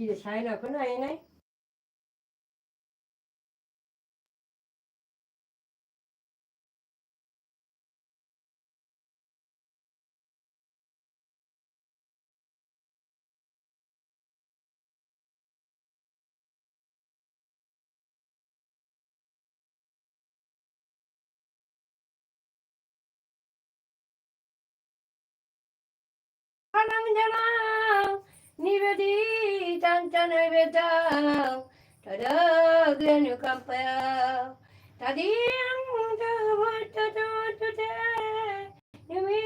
Ki sai là cái này này. Panam về đi. Tadagenu kampaya tadiyam tavatatute nimi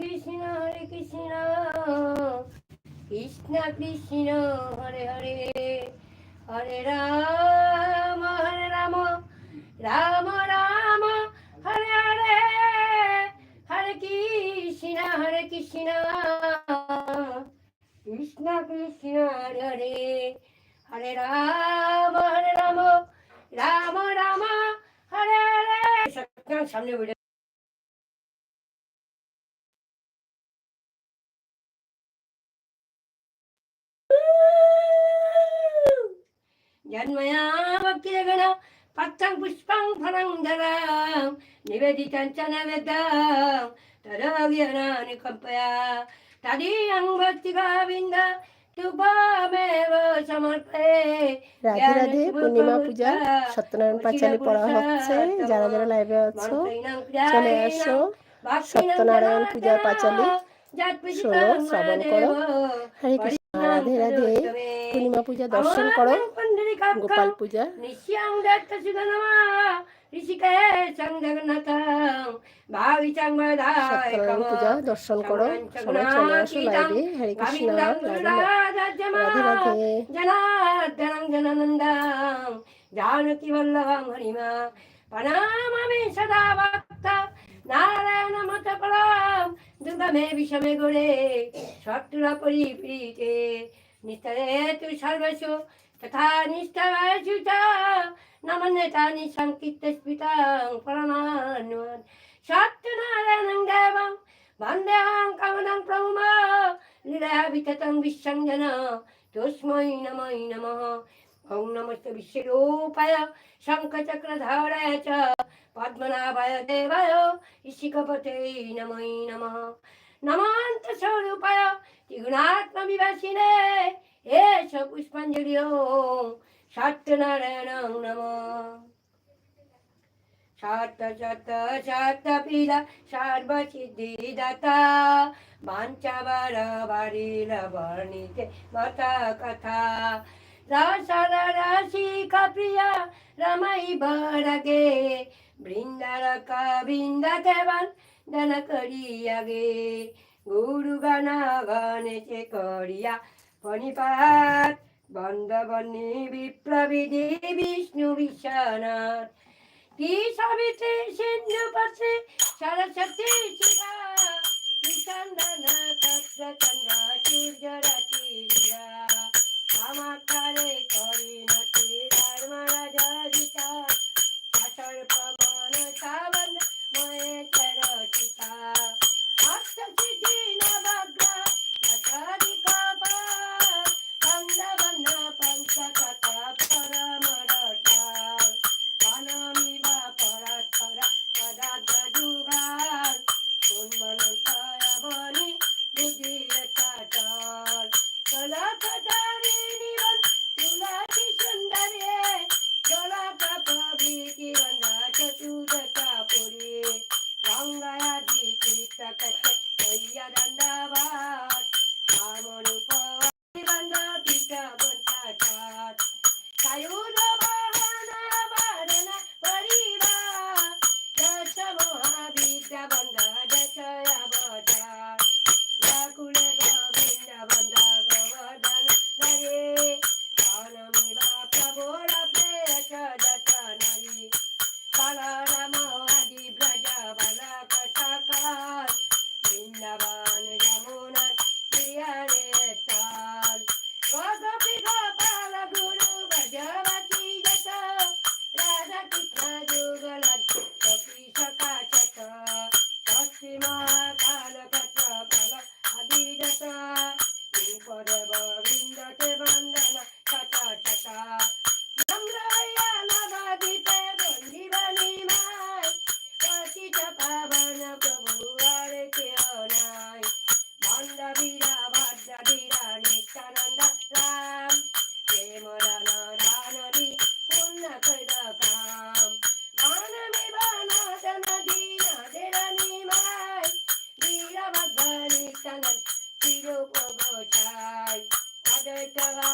krishna hare krishna krishna krishna hare hare hare rama hare rama rama rama hare hare hare krishna hare krishna Krishna Krishna Hare Hare Hare Ram হরে রাম রাম রাম হরে হরে সামনে বলে जन्मया भक्तिरगण पत्रं पुष्पं फलं धरां निवेदितं च न वेदां तदव्यनानि कम्पया तदीयं भक्तिगोविन्द তুবামেব সমর্পে রাধে রাধে পূর্ণিমা পূজা সত্যনারায়ণ পাঁচালি পড়া হচ্ছে যারা যারা লাইভে আছো চলে আসো সত্যনারায়ণ পূজার পাঁচালি শোনো শ্রবণ করো হরে কৃষ্ণ রাধে রাধে পূর্ণিমা পূজা দর্শন করো গোপাল পূজা দর্শন করো সবাই চলে আসো লাইভে হরে কৃষ্ণ রাধে রাধে। রাধে জনার্দনং জনানন্দং জানকী হরিমা। প্রণামামি সদা ভক্ত। নারায়ণ মত পরম। দুর্গমে বিষমে গোরে শত্রুরা পরিপ্রীতে নিস্তরে তু সর্বসু तथानिष्ठवायुता नमन्यतानि सङ्कीर्तस्मितां परमान्वन् सत्यनारायणं देवं वन्देहं कमलं प्रभुमा लीलाविततं विश्वञ्जन तस्मै नमै नमः ॐ नमस्ते विश्वरूपाय शङ्खचक्रधाराय च पद्मनाभाय देवाय इशिकपते नमै नमः नमान्तस्वरूपाय त्रिगुणात्मविवासिने এষ পুষ্পাঞ্জলি ওম সত্যনারায়ণ নম। সত্য সত্য সত্য পিলা সর্বসিদ্ধিদাতা বাঞ্চাবার বারিল বর্ণিতে মতা কথা। রসর রসিকা প্রিয়া রমাই বরগে বৃন্দার বৃন্দাতে বন্দন করিয়াগে। গুরু গণ গণেছে করিয়া ফণিপাত বন্দবন্নি বিপ্লবিধি, বিষ্ণু বিশ্বনাথ। কি সাবিত্রী সিন্ধু পাশে, সরস্বতী শিবা। নিচন্দন তত্র চন্দ্র সূর্য রাতি আমাকারে করি নতি ধর্ম রাজা জিতা সর্প মন সাবন ময়ে চরচিতা অষ্টসিদ্ধি নবগ্রহ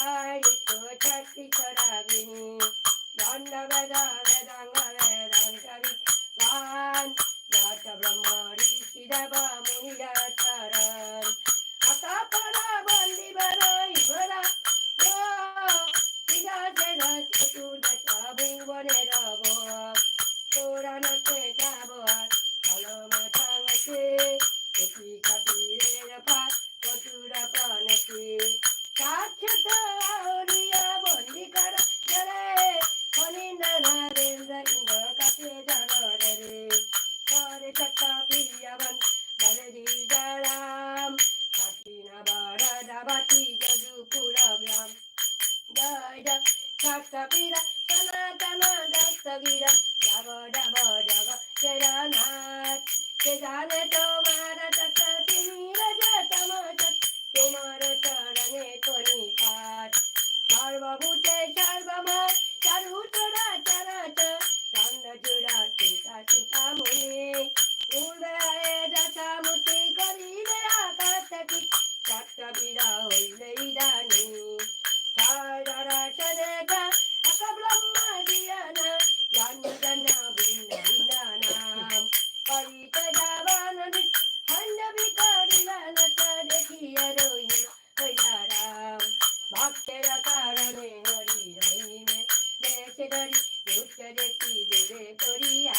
ಹರಿತು ಶಕ್ತಿ ಚರಾಗಿನಿ ದೊಡ್ಡ ವೇದ ವೇದಾಂಗ ವೇದಾಂತ ವಿದ್ವಾನ್ ಜಾತ ಬ್ರಹ್ಮ ಋಷಿ ದೇವ ಮುನಿ ಜಾತರ ಅತಪರ জয় জয় সপ্তপীরা সনাতন দস্তগীরা যাব যাব জগ জগন্নাথ কে জানে তোমার তত তুমি রজতম তোমার চরণে কনিপাত সর্বভূতে সর্বময় চারুচরা চরাচ চন্দ্র চূড়া চিন্তা চিন্তামণি উদয়ে দশামূর্তি করিলে আকাশ কি সপ্তবীরা দুষ্ট দেখি দূরে করিয়া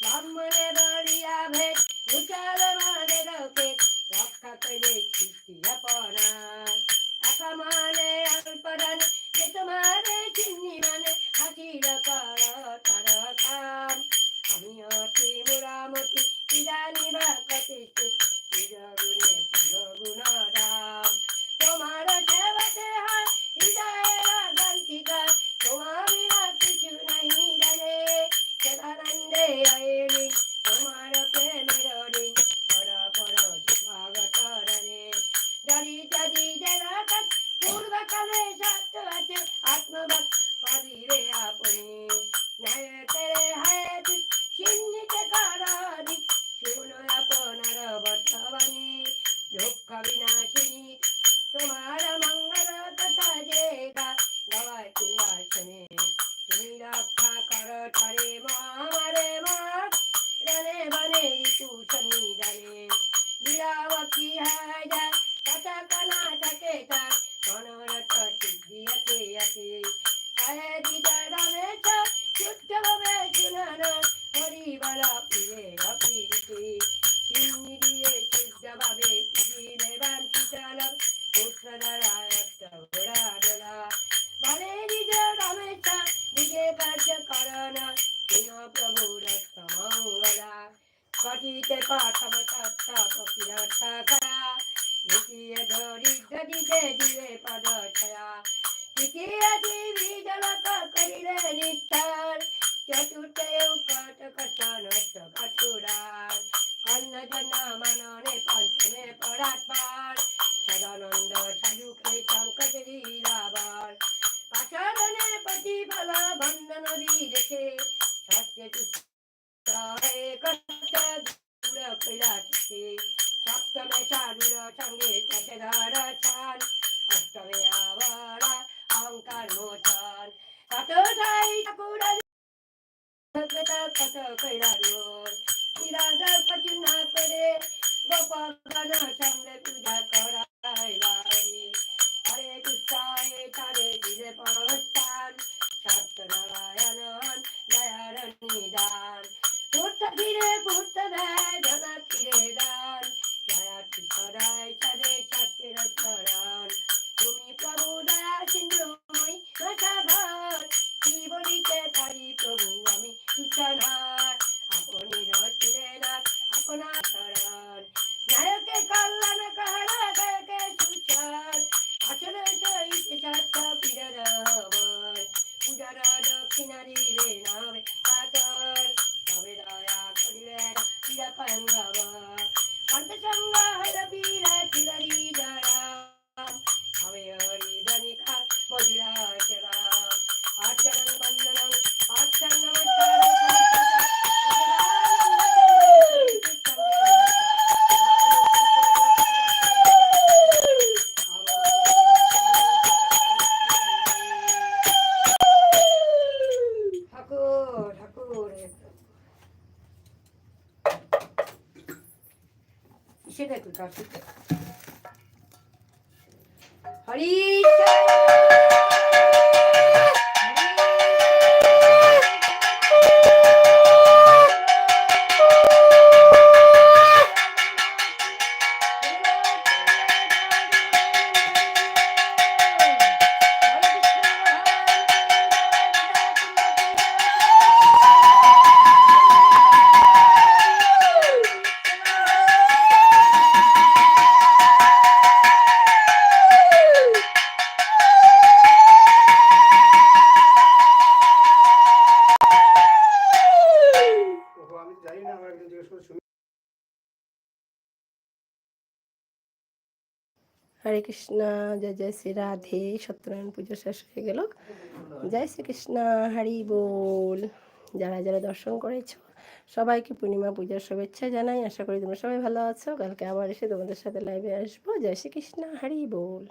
ব্রাহ্মণে বড়িয়া ভেদ উচাল মারে রকে রক্ষা করে সৃষ্টিয়া পড়া একা মানে অল্পদান যে তোমারে চিনি মানে হাসির কর তার কাম আমি অতি মুরামতি ইদানি বা প্রতিষ্ঠিত গুণে প্রিয় গুণ কটিতে পাঠম তত্ত্ব কপিরথা করা দ্বিতীয় দরিদ্র দিতে দিলে পদ ছয়া। তৃতীয় দেবী জলক করিলে নিষ্ঠার। চতুর্থে উৎকট কষ্ট, নষ্ট কঠোরার। কন্ন জন্য মাননে পঞ্চমে সদানন্দ সাধুকে দিয়েছে। সত্য কষ্ট সঙ্গে তাতে দর্শন অষ্টমে আবার অহংকার মোচন কত সাই ঠাকুর কত কৈরার বিরাজা পচনা করে গোপাল সঙ্গে পূজা করাই হরে কৃষ্ণায় তারে দিলে পরবস্থান সত্যনারায়ণ দয়ার ধীরে পুত্র দেয় জগৎ ফিরে দান দয়া সদাই সদে ছাত্রের চরণ তুমি প্রভু দয়া সিন্ধুময় রসাধর। কি বলিতে পারি প্রভু, আমি সূচনার। আপনি İşe de kırkarsın. Hariç. হরে কৃষ্ণ, জয় জয় শ্রী রাধে। সত্যনারায়ণ পুজো শেষ হয়ে গেল। জয় শ্রীকৃষ্ণ হরি বল। যারা যারা দর্শন করেছ, সবাইকে পূর্ণিমা পূজার শুভেচ্ছা জানাই। আশা করি তোমরা সবাই ভালো আছো। কালকে আবার এসে তোমাদের সাথে লাইভে আসব। জয় শ্রীকৃষ্ণ হরি বল।